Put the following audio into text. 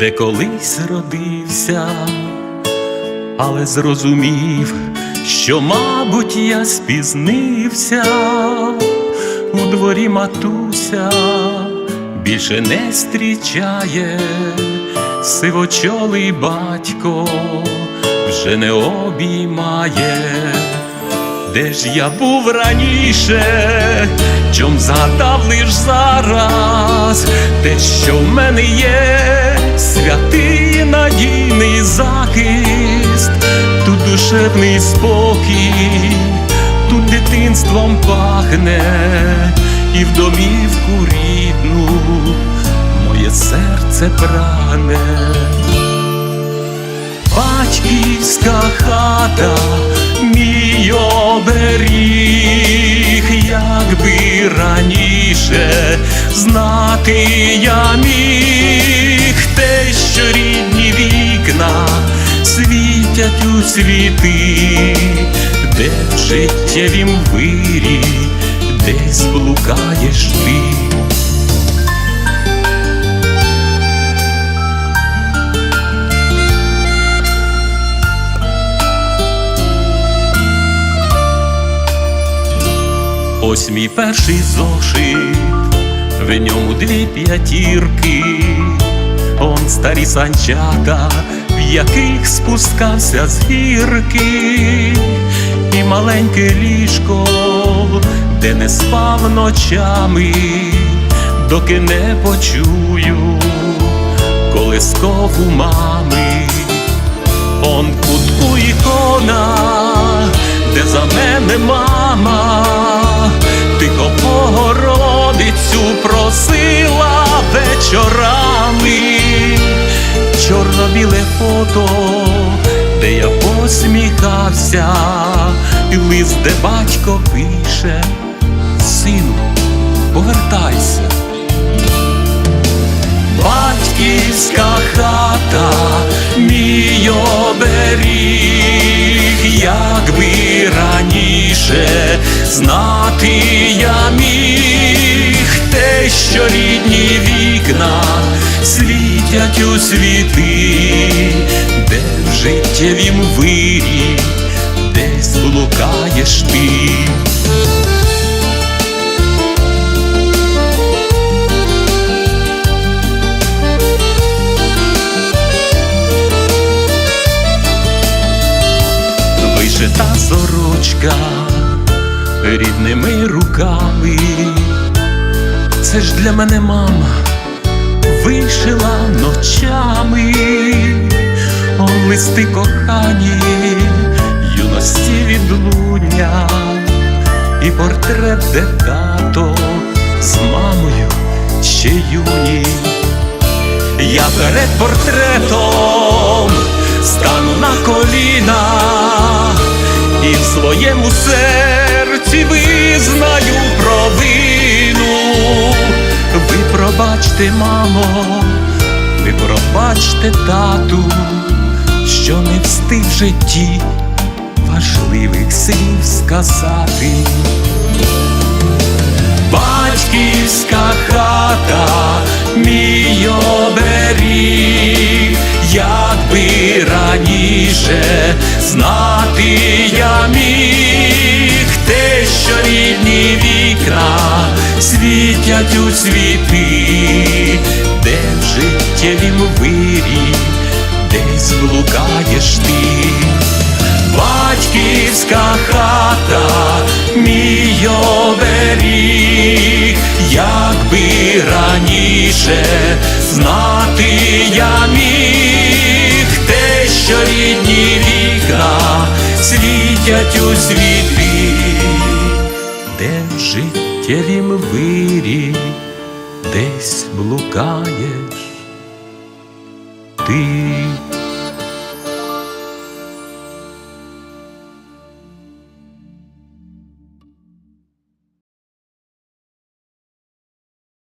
де колись родився, але зрозумів, що, мабуть, я спізнився у дворі матуся більше не зустрічає сивочолий батько вже не обіймає. Де ж я був раніше, чом згадав лиш зараз, те, що в мене є, святий надійний захист, тут душевний спокій, тут дитинством пахне, і в домівку рідну моє серце прагне. Батьківська хата, знати я міг. Те, що рідні вікна світять у світи, де в життєвім вирі десь блукаєш ти. Ось мій перший зошит, в ньому дві п'ятірки, он старі санчата, в яких спускався з гірки, і маленьке ліжко, де не спав ночами, доки не почую колискову мами. Он кутку ікона, де за мене мама, лист, де батько пише, сину, повертайся. Батьківська хата, мій оберіг, якби раніше знати я міг те, що рідні вікна світять у світи, де в життєвім вирі десь блукаєш ти. вишита сорочка рідними руками. Це ж для мене мама вишила ночами, О, листи кохані, і портрет, де тато з мамою ще юні. Я перед портретом стану на коліна і в своєму серці визнаю провину. Ви пробачте, мамо, ви пробачте тату, що не встиг в житті важливих слів сказати. Батьківська хата, мій оберіг, якби раніше знати я міг те, що рідні вікна світять у світи, де в життєвім вирі десь блукаєш ти батьківська хата, мій оберіг, якби раніше знати я міг те, що рідні вікна світять у світи, де в життєвім вирі десь блукаєш ти.